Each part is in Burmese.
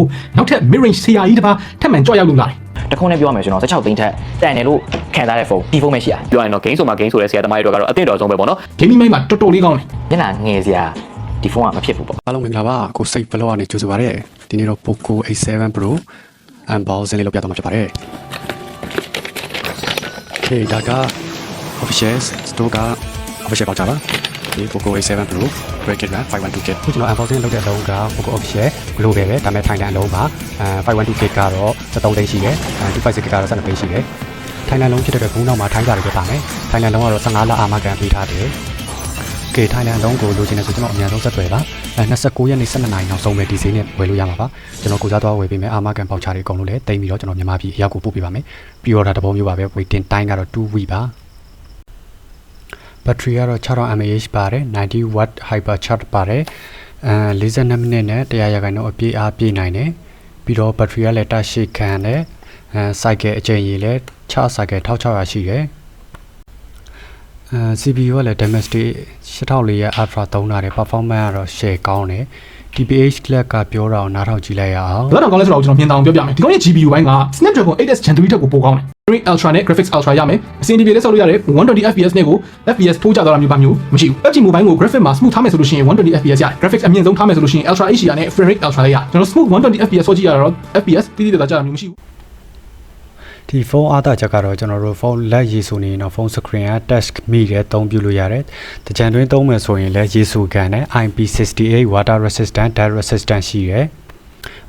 ကိုနောက်ထပ် mid range ဆရာကြီးတစ်ပါးထပ်မံကြွရောက်လို့လာတယ်တခုံးနဲ့ပြောရမယ်ဆိုတော့16သိန်းထက်တန်တယ်လို့ခံစားတဲ့ဖုန်းဒီဖုန်းပဲရှိရပြောရရင်တော့ game ဆိုမှာ game ဆိုတဲ့ဆရာသမားတွေတော့ကတော့အသင့်တော်ဆုံးပဲပေါ့နော် gaming မိုင်းမှာတော်တော်လေးကောင်းတယ်မျက်နှာငယ်စရာဒီဖုန်းကမဖြစ်ဘူးပေါ့အားလုံးမင်္ဂလာပါကိုစိတ်ဘလော့ကနေကြိုဆိုပါရစေဒီနေ့တော့ Poco A7 Pro unboxing လေးလုပ်ပြတော့မှာဖြစ်ပါတယ် Okay ဒါက official store က official voucher ပါ ဒီ Poco A7 Pro bracket 1 512K ခုကျွန်တော် unboxing လုပ်တဲ့အလုံးက Poco official global ပဲဒါပေမဲ့ Thailand အလုံးပါအဲ 512K ကတော့73သိန်းရှိတယ်အဲ 256K ကတော့12သိန်းရှိတယ် Thailand လုံးဖြစ်တဲ့အတွက်ဘူးနောက်မှာထိုင်းကြတယ်ပြပါမယ် Thailand လုံးကတော့15လအာမခံပေးထားတယ်ကဲထိုင်လန်လုံးကိုလိုချင်တယ်ဆိုကျွန်တော်အများဆုံးဆက်သွယ်ပါအဲ29ရက်နေ့12နာရီနောက်ဆုံးပဲဒီဈေးနဲ့ဝယ်လို့ရမှာပါကျွန်တော်ကိုစားသွားဝယ်ပေးမယ်အာမကန်ပေါက်ချာတွေအကုန်လုံးလည်းတိမ်ပြီးတော့ကျွန်တော်မြန်မာပြည်အရောက်ကိုပို့ပေးပါမယ်ပြီးတော့ဒါတဘောမျိုးပါပဲ waiting time ကတော့2 week ပါ ဘက်ထရီကတော့6000 mAh ပါတယ်90 watt hyper charge ပါတယ်အဲ42မိနစ်နဲ့100ရာခိုင်နှုန်းအပြည့်အားပြည့်နိုင်တယ်ပြီးတော့ဘက်ထရီကလည်းတရှိခံတယ်အဲ cycle အချိန်ကြီးလည်း6 cycle 1600ရှိတယ်အဲ CPU ကလည်း Dimensity 6400ရဲ့ Ultra သုံးတာတယ် performance ကတော့ share ကောင်းတယ် TPH Class ကပြောတာကိုနားထောင်ကြည့်လိုက်ရအောင်ဘယ်တော့ကောင်းလဲဆိုတော့ကျွန်တော်ပြင်တောင်ပြောပြမယ်ဒီကောင်ရဲ့ GPU ဘိုင်းက Snapdragon 8s Gen 3ထက်ကိုပိုကောင်းတယ် Frame Ultra နဲ့ Graphics Ultra ရမယ်အစင်ဒီပြေလေးဆောက်လို့ရတယ် 120 FPS နဲ့ကို FPS ထိုးကြသွားတာမျိုးပါမျိုးမရှိဘူး PUBG Mobile ကို graphic မှာ smooth ထားမယ်ဆိုလို့ရှိရင်120 FPS ရတယ် graphics အမြင့်ဆုံးထားမယ်ဆိုလို့ရှိရင် Ultra HDR နဲ့ Frame Rate Ultra လေးရတယ်ကျွန်တော် smooth 120 FPS ဆော့ကြည့်ရတော့ FPS တိတိကျကျကြတာမျိုးမရှိဘူးဒီဖုန်းအားသာချက်ကတော့ကျွန်တော်တို့ဖုန်းလက်ရည်ဆိုနေရင်တော့ဖုန်း screen က touch မိတယ်အသုံးပြုလို့ရတယ်။တကြံတွင်းသုံးမယ်ဆိုရင်လည်းရည်ဆူကန်နဲ့ IP68 water resistant dust resistant ရှိတယ်။အ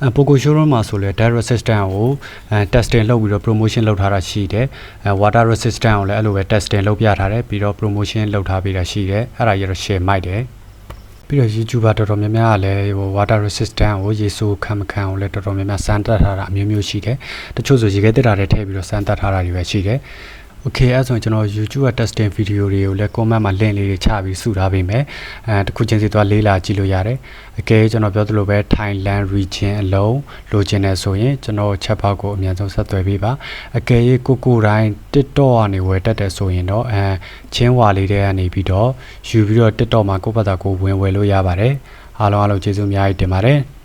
Poco showroom မှာဆိုလဲ dust resistant ကိုအဲ testing လုပ်ပြီးတော့ promotion လုပ်ထားတာရှိတယ်။အဲ water resistant ကိုလည်းအဲ့လိုပဲ testing လုပ်ပြထားတယ်ပြီးတော့ promotion လုပ်ထားပေးတာရှိတယ်။အဲ့ဒါရတော့ share မိုက်တယ်။ပြီးတော့ YouTuber တော်တော်များများကလည်းဟို water resistant ကိုရေဆိုးခံမခံကိုလည်းတော်တော်များများစမ်းသပ်ထားတာအမျိုးမျိုးရှိတယ်။တချို့ဆိုရေခဲတက်တာတွေထည့်ပြီးတော့စမ်းသပ်ထားတာတွေပဲရှိတယ်။ Okay အဲ့ဆိုရင်ကျွန်တော် YouTube က testing video တွေကိုလည်း comment မှာ link လေးတွေချပြီးစုထားပေးမယ်။အဲတစ်ခုချင်းစီသွားလေးလာကြည့်လို့ရတယ်။အကယ်ကျွန်တော်ပြောသလိုပဲ Thailand region အလုံးလိုချင်တယ်ဆိုရင်ကျွန်တော် chat box ကိုအမြန်ဆုံးဆက်သွယ်ပေးပါ။အကယ်၍ကိုကိုတိုင်း TikTok ကနေဝယ်တက်တယ်ဆိုရင်တော့အဲချင်းဝါလေးတွေကနေပြီးတော့ယူပြီးတော့ TikTok မှာကိုယ့်ဘာသာကိုဝင်ဝယ်လို့ရပါတယ်။အားလုံးအားလုံးကျေးဇူးအများကြီးတင်ပါတယ်။